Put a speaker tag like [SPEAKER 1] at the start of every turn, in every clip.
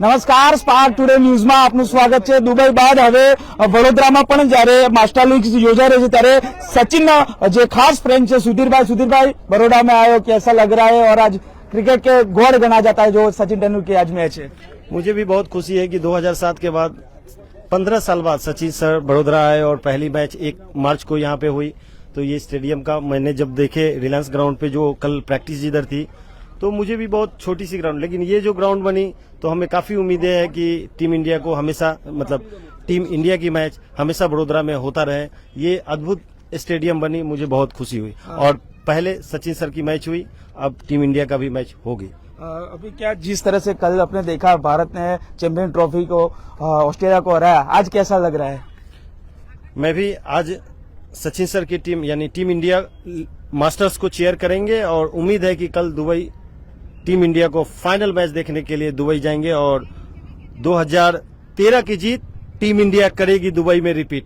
[SPEAKER 1] નમસ્કાર spark today ન્યૂઝમાં આપનું સ્વાગત છે દુબઈ બાદ હવે વડોદરામાં પણ જ્યારે માસ્ટર લીગ યોજાઈ રહી છે ત્યારે સચિન જે ખાસ ફ્રેન્ડ છે સુધીરભાઈ સુધીરભાઈ બરોડા મેં આયો કેસા લગ રહા હૈ ઓર આજ क्रिकेट के गौड़ गना जाता है जो सचिन तेंदुलकर की आज मैच है
[SPEAKER 2] मुझे भी बहुत खुशी है कि 2007 के बाद 15 साल बाद सचिन सर बड़ोदरा आए और पहली मैच एक मार्च को यहाँ पे हुई तो ये स्टेडियम का मैंने जब देखे रिलायंस ग्राउंड पे जो कल प्रैक्टिस जिधर थी तो मुझे भी बहुत छोटी सी ग्राउंड लेकिन ये जो ग्राउंड बनी तो हमें काफ़ी उम्मीदें है कि टीम इंडिया को हमेशा मतलब टीम इंडिया की मैच हमेशा बड़ोदरा में होता रहे। ये अद्भुत स्टेडियम बनी मुझे बहुत खुशी हुई। और पहले सचिन सर की मैच हुई अब टीम इंडिया का भी मैच होगी।
[SPEAKER 1] अभी क्या जिस तरह से कल अपने देखा भारत ने चैंपियन ट्रॉफी को ऑस्ट्रेलिया को हराया आज कैसा लग रहा है?
[SPEAKER 2] मैं भी आज सचिन सर की टीम यानी टीम इंडिया मास्टर्स को चेयर करेंगे और उम्मीद है कि कल दुबई टीम इंडिया को फाइनल मैच देखने के लिए दुबई जाएँगे और 2013 की जीत टीम इंडिया करेगी दुबई में रिपीट।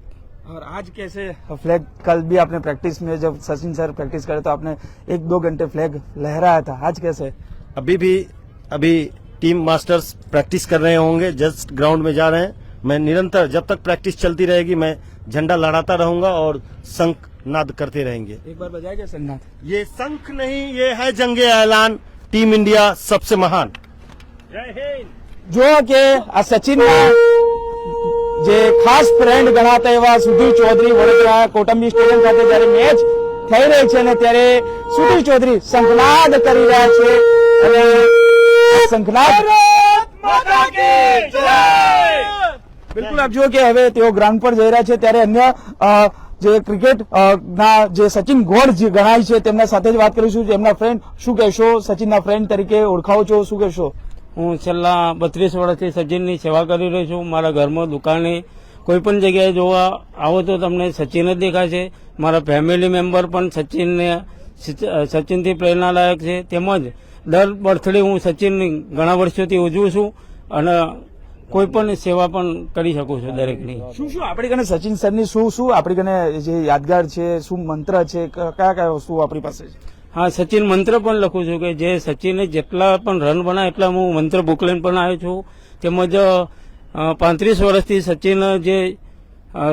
[SPEAKER 1] और आज कैसे फ्लैग कल भी आपने प्रैक्टिस में जब सचिन सर प्रैक्टिस करे तो आपने एक दो घंटे फ्लैग लहराया था। आज कैसे?
[SPEAKER 2] अभी भी अभी टीम मास्टर्स प्रैक्टिस कर रहे होंगे जस्ट ग्राउंड में जा रहे हैं। मैं निरंतर जब तक प्रैक्टिस चलती रहेगी मैं झंडा लड़ाता रहूँगा और शंख नाद करते रहेंगे।
[SPEAKER 1] एक बार बजाएगा सन्नाथ
[SPEAKER 2] ये शंख नहीं ये है जंगे ऐलान। ટીમ ઇન્ડિયા સબસે મહાન
[SPEAKER 1] જો કે આ સચિન જે ખાસ ફ્રેન્ડ ગણાતા એવા સુધીર ચૌધરી વડોદરા કોટંબી સ્ટેડિયમ ખાતે જ્યારે મેચ થઈ રહી છે અને ત્યારે સુધીર ચૌધરી સંકલાદ કરી રહ્યા છે અને સંકલાદ બિલકુલ આપ જુઓ કે હવે તેઓ ગ્રાઉન્ડ પર જઈ રહ્યા છે ત્યારે અન્ય જે ક્રિકેટ ના, જે સચિન ગોળ જે ગણાય છે, તેમના સાથે જ વાત કરીશું. એમના ફ્રેન્ડ શું કહેશો? સચિનના ફ્રેન્ડ તરીકે ઓળખાવો છો, શું કહેશો?
[SPEAKER 3] હું છેલ્લા બત્રીસ વર્ષથી સચિનની સેવા કરી રહ્યો છું. મારા ઘરમાં દુકાને કોઈ પણ જગ્યાએ જોવા આવો તો તમને સચિન જ દેખાશે. મારા ફેમિલી મેમ્બર પણ સચિનને સચિનથી પ્રેરણાદાયક છે. તેમજ દર બર્થડે હું સચિનની ઘણા વર્ષોથી ઉજવું છું. અને કોઈ પણ સેવા પણ કરી શકું છું દરેકની.
[SPEAKER 1] શું શું? આપણી કને સચિન સરની શું શું? આપણી કને જે યાદગાર છે શું મંત્ર છે કયા કયા વસ્તુ આપણી પાસે છે?
[SPEAKER 3] હા સચિન મંત્ર પણ લખું છું કે જે સચિને જેટલા પણ રન બનાવે એટલા હું મંત્ર બુક લઈને પણ આવ્યો છું. તેમજ પાંત્રીસ વર્ષથી સચિન જે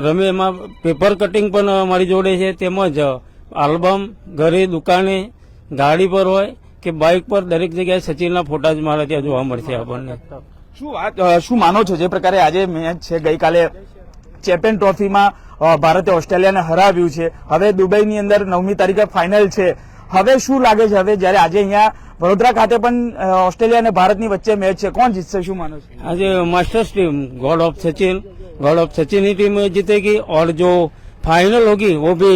[SPEAKER 3] રમે એમાં પેપર કટિંગ પણ મારી જોડે છે. તેમજ આલ્બમ ઘરે દુકાને ગાડી પર હોય કે બાઇક પર દરેક જગ્યાએ સચિનના ફોટા જ મારા ત્યાં જોવા મળશે આપણને.
[SPEAKER 1] શું વાત અ, શું માનો છો જે પ્રકારે આજે મેચ છે ગઈકાલે ચેમ્પિયન ટ્રોફીમાં અ, ભારતે ઓસ્ટ્રેલિયાને હરાવ્યું છે હવે દુબઈની અંદર નવમી તારીખે ફાઇનલ છે હવે શું લાગે છે હવે જ્યારે આજે અહીંયા વડોદરા ખાતે પણ અ, ઓસ્ટ્રેલિયા અને ભારતની વચ્ચે મેચ છે કોણ જીતશે શું માનો છો
[SPEAKER 3] आज masters team god of Sachin god of Sachin he team जीतेगी और जो फाइनल होगी वो भी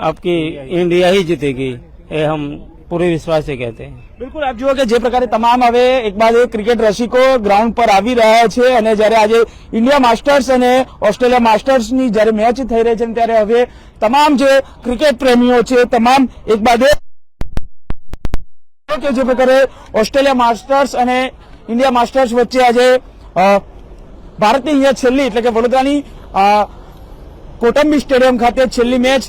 [SPEAKER 3] आपकी इंडिया ही जीतेगी ये हम પૂરી વિશ્વાસ છે કહેતે
[SPEAKER 1] બિલકુલ આપ જુઓ કે જે પ્રકારે તમામ હવે એક બાદ એક ક્રિકેટ રસિકો ગ્રાઉન્ડ પર આવી રહ્યા છે અને જ્યારે આજે ઇન્ડિયા માસ્ટર્સ અને ઓસ્ટ્રેલિયા માસ્ટર્સની જ્યારે મેચ થઈ રહી છે ત્યારે હવે તમામ જે ક્રિકેટ પ્રેમીઓ છે, તમામ એક બાદ કે જે પ્રકારે ઓસ્ટ્રેલિયા માસ્ટર્સ અને ઇન્ડિયા માસ્ટર્સ વચ્ચે આજે ભારતની અહીંયા છેલ્લી એટલે કે વડોદરાની કોટંબી સ્ટેડિયમ ખાતે છેલ્લી મેચ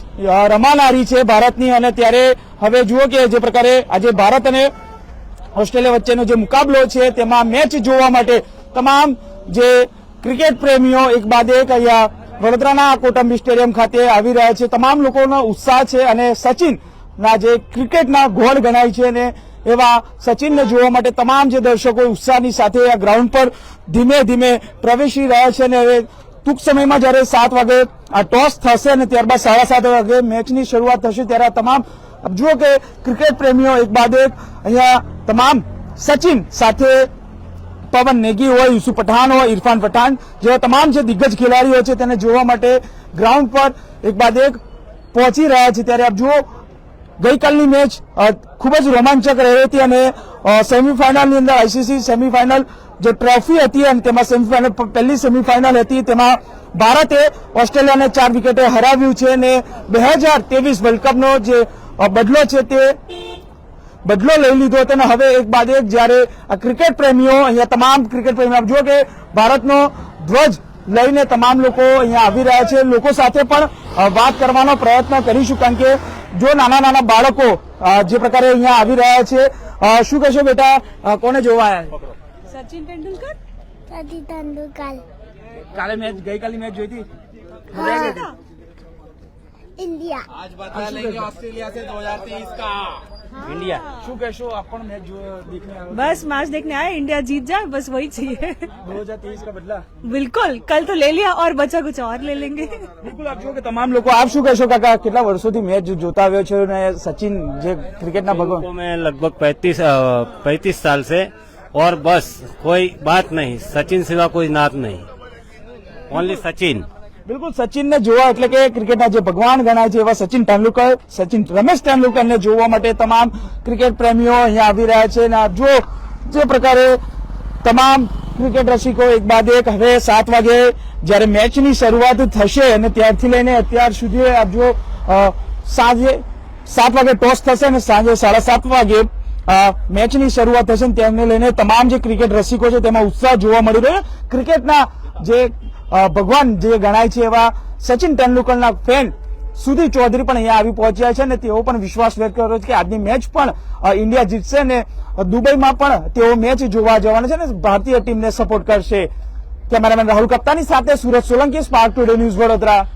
[SPEAKER 1] રમાનારી છે ભારતની અને ત્યારે હવે જુઓ કે જે પ્રકારે આજે ભારત અને ઓસ્ટ્રેલિયા વચ્ચેનો જે મુકાબલો છે તેમાં મેચ જોવા માટે તમામ જે ક્રિકેટ પ્રેમીઓ એક બાદ એક અહીંયા વડોદરાના કોટંબી સ્ટેડિયમ ખાતે આવી રહ્યા છે. તમામ લોકોનો ઉત્સાહ છે અને સચિનના જે ક્રિકેટના ગોળ ગણાય છે અને એવા સચિનને જોવા માટે તમામ જે દર્શકો ઉત્સાહની સાથે આ ગ્રાઉન્ડ પર ધીમે ધીમે પ્રવેશી રહ્યા છે અને હવે ટૂંક સમયમાં જ્યારે સાત વાગે આ ટોસ થશે અને ત્યારબાદ સાડા સાત વાગે મેચની શરૂઆત થશે, ત્યારે આ તમામ જુઓ કે ક્રિકેટ પ્રેમીઓ એક બાદ એક, અહીંયા તમામ સચિન સાથે પવન નેગી હોય, યુસુફ પઠાણ હોય, ઇરફાન પઠાણ, જેવા તમામ જે દિગ્ગજ ખેલાડીઓ છે, તેને જોવા માટે ગ્રાઉન્ડ પર એક બાદ એક પહોંચી રહ્યા છે. ત્યારે આપ જુઓ ગઈકાલની મેચ ખૂબ જ રોમાંચક રહી હતી અને સેમીફાઇનલની અંદર આઈસીસી સેમીફાઇનલ જે ટ્રોફી હતી અને તેમાં સેમીફાઇનલ પહેલી સેમીફાઇનલ હતી, તેમાં ભારતે ઓસ્ટ્રેલિયાને ચાર વિકેટે હરાવ્યું છે અને બે હજાર ત્રેવીસ વર્લ્ડ કપનો જે બદલો છે તે બદલો લઈ લીધો હતો અને હવે એક બાદ એક જ્યારે આ ક્રિકેટ પ્રેમીઓ, અહીંયા તમામ ક્રિકેટ પ્રેમીઓ, આપ કે ભારતનો ધ્વજ લઈને તમામ લોકો અહીંયા આવી રહ્યા છે. લોકો સાથે પણ વાત કરવાનો પ્રયત્ન કરીશું કારણ કે જો નાના નાના બાળકો અ, જે પ્રકારે અહીંયા આવી રહ્યા છે અ, શું કહેશો બેટા અ, કોને જોવા આવ્યા
[SPEAKER 4] सचिन तेंदुलकर સચિન તેંડુલકર
[SPEAKER 1] કાલે મેચ ગઈકાલની મેચ જોઈ હતી મજા આવી ગઈ હતી?
[SPEAKER 4] ઇન્ડિયા
[SPEAKER 1] इंडिया શું કહેશો આપ પણ મેચ દેખને આવ્યો
[SPEAKER 5] बस मैच देखने आए इंडिया जीत जाए बस वही चाहिए
[SPEAKER 1] 2023 का बदला
[SPEAKER 5] बिल्कुल कल तो ले लिया और बचा कुछ और ले लेंगे
[SPEAKER 1] બિલકુલ આપ જો કે તમામ લોકો આપ શું કહેશો કાકા કેટલા વર્ષોથી મેચ જોતા આવ્યો છે અને સચિન જે ક્રિકેટના ભગવાન
[SPEAKER 6] को मैं लगभग पैंतीस पैंतीस साल से और बस कोई बात नहीं सचिन सिवा कोई नात नहीं ओनली सचिन
[SPEAKER 1] બિલકુલ સચિનને જોવા એટલે કે ક્રિકેટના જે ભગવાન ગણાય છે એવા સચિન તેંડુલકર, સચિન રમેશ તેંડુલકરને જોવા માટે તમામ ક્રિકેટ પ્રેમીઓ અહીંયા આવી રહ્યા છે. અને આપ જો જે પ્રકારે તમામ ક્રિકેટ રસિકો એક બાદ એક હવે સાત વાગે જ્યારે મેચની શરૂઆત થશે અને ત્યારથી લઈને અત્યાર સુધી આપ જો સાંજે સાત વાગે ટોસ થશે અને સાંજે સાડા સાત વાગે મેચની શરૂઆત થશે તેમને લઈને તમામ જે ક્રિકેટ રસિકો છે તેમાં ઉત્સાહ જોવા મળી રહ્યો. ક્રિકેટના જે ભગવાન જે ગણાય છે એવા સચિન તેંડુલકરના ફેન સુધીર ચૌધરી પણ અહીંયા આવી પહોંચ્યા છે અને તેઓ પણ વિશ્વાસ વ્યક્ત કર્યો છે કે આજની મેચ પણ ઇન્ડિયા જીતશે અને દુબઈમાં પણ તેઓ મેચ જોવા જવાના છે અને ભારતીય ટીમને સપોર્ટ કરશે. કેમેરામેન રાહુલ કપ્તાની સાથે Surat Solanki Spark Today News Vadodara.